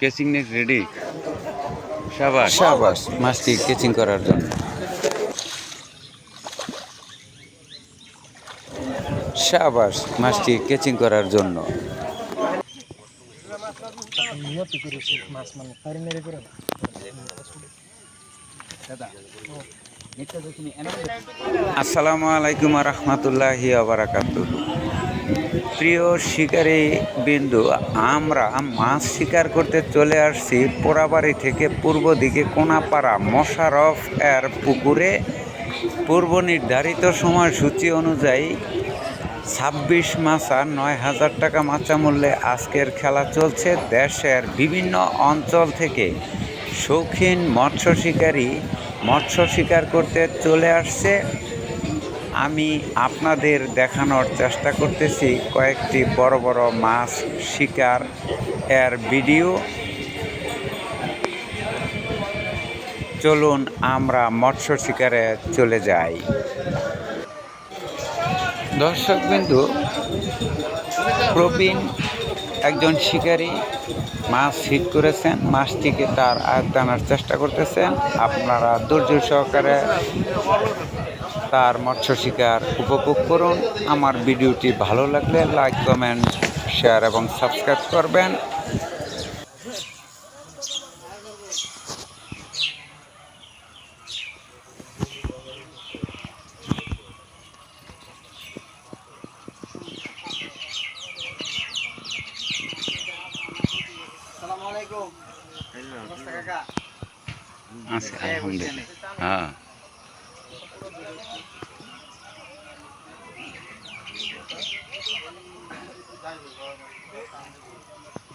কেচিং net ready সাবাস। সাবাস। মাছটি কেচিং করার জন্য। সাবাস। মাছটি কেচিং করার জন্য। আসসালামু আলাইকুম রহমতুল্লাহি আবরাকাত প্রিয় শিকারী বিন্দু, আমরা মাছ শিকার করতে চলে আসছি পোড়াবাড়ি থেকে পূর্ব দিকে কোনাপাড়া মশারফ এর পুকুরে। পূর্ব নির্ধারিত সময়সূচি অনুযায়ী ছাব্বিশ মাছা নয় হাজার টাকা মাচা মূল্যে আজকের খেলা চলছে দেশের বিভিন্ন অঞ্চল থেকে। শৌখিন মৎস্য শিকারী মৎস্য শিকার করতে চলে আসছে আমি আপনাদের দেখানোর চেষ্টা করতেছি কয়েকটি বড় বড় মাছ শিকার এর ভিডিও। চলুন আমরা মৎস্য শিকারে চলে যাই। দর্শক দর্শকবিন্দু প্রবীণ একজন শিকারী মাছ হিট করেছেন, মাছটিকে তার আয়ত্ত আনার চেষ্টা করতেছেন। আপনারা ধৈর্য সহকারে তার মৎস্য শিকার উপভোগ করুন। আমার ভিডিওটি ভালো লাগলে লাইক কমেন্ট শেয়ার এবং সাবস্ক্রাইব করবেন। আসসালামু আলাইকুম। আচ্ছা আলহামদুলিল্লাহ। হ্যাঁ।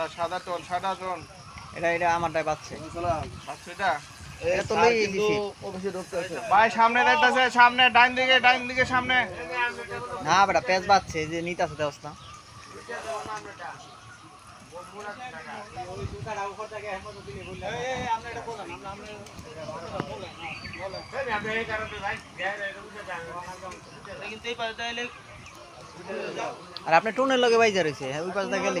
সাদা সাদা টোন সাদা টোন। এটা এটা আমারটাই পাচ্ছে। এটা? ভাই সামনে দেখতেছে সামনে ডাইন দিকে ডাইন দিকে সামনে। না বেটা পেঁচ বাচ্ছে যে নিতে আছে দেওস আর আপনি টোনের লগে বাইজা রয়েছে হ্যাঁ ওই পাশটা গেলে।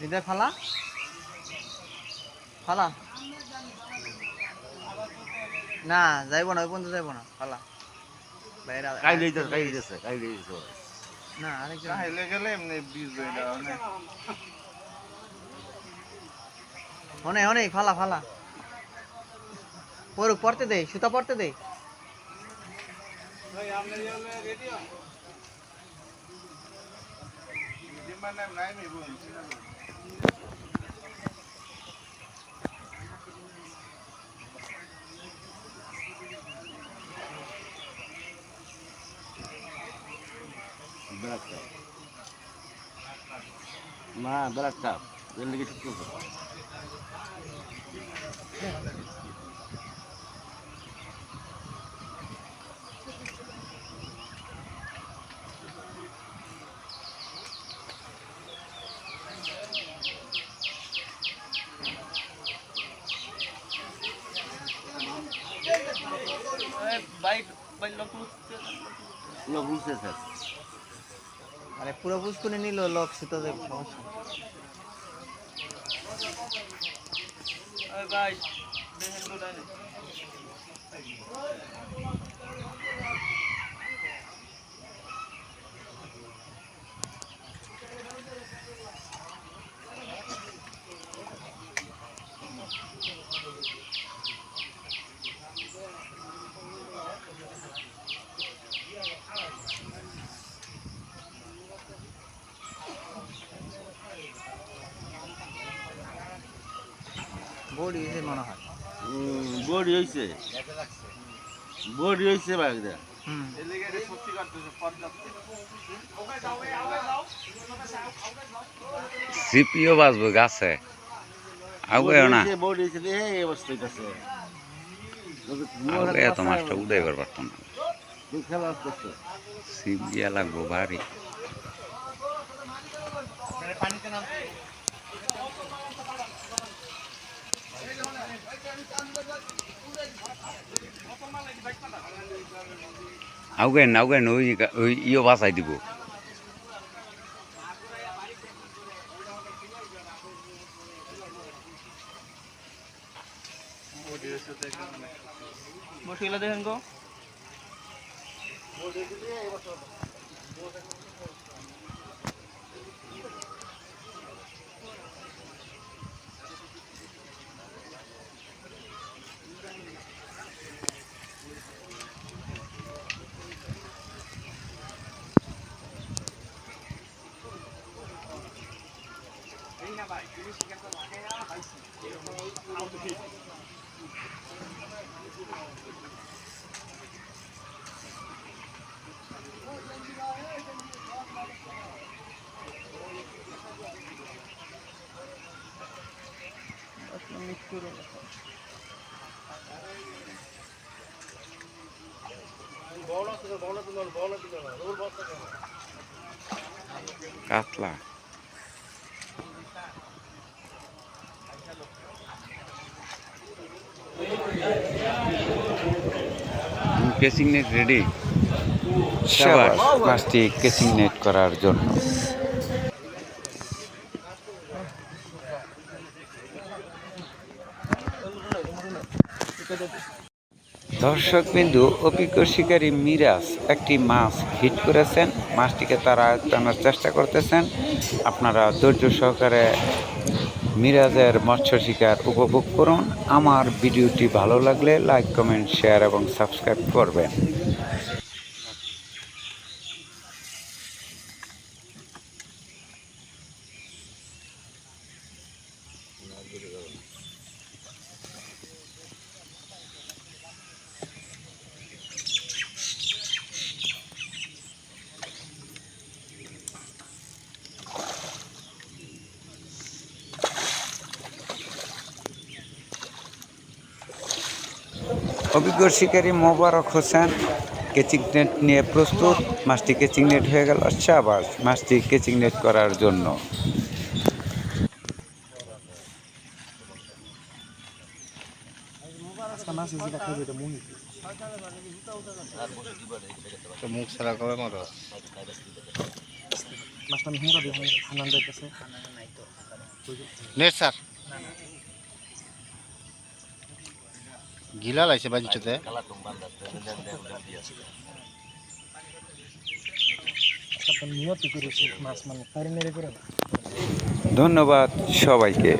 হৃদয় ফালা? ফালা? না যাইব না ওই পর্যন্ত যাইব না ফালা। বাইরে কাই না গেলে এমনি বীজ ফালা ফালা। পড়তে দে সুতা পড়তে দে। বেড়াচ্ছা না বেড়াচ্ছা এর লেগে ঠিক করব লোক বুঝতে স্যার। আরে পুরো বুঝ করে নিল লোক সুতো সমস্যা। বডি হয়েছে মনে হয়। বডি হয়েছে। বডি হয়েছে বাগদা হুম। সিপিও বাজবো গাছে। আগে না। বডি আগে এত মাছটা উদয়বার পারতাম না। সিপ দিয়া লাগবো ভারী। পানিতে নাম আউগেন আউগেন ওই ওই ইও বাঁচাই দিব। দেখেন গো কাতলা। কেসিং নেট রেডি সাবাস মাছটি কেসিং নেট করার জন্য। দর্শক বিন্দু অভিজ্ঞ শিকারী মিরাজ একটি মাছ হিট করেছেন। মাছটিকে তারা আয়ত্তানোর চেষ্টা করতেছেন। আপনারা ধৈর্য সহকারে মিরাজের মৎস্য শিকার উপভোগ করুন। আমার ভিডিওটি ভালো লাগলে লাইক, কমেন্ট, শেয়ার এবং সাবস্ক্রাইব করবেন। অভিজ্ঞ শিকারী মোবারক হোসেন কেচিং নেট নিয়ে প্রস্তুত। মাছটি কেচিং নেট হয়ে গেল সাবাস। মাছটি কেচিং নেট করার জন্য। মুখ ছাড়া কবে নেট স্যার। গিলা লাগছে বাজিচতে। ধন্যবাদ সবাইকে।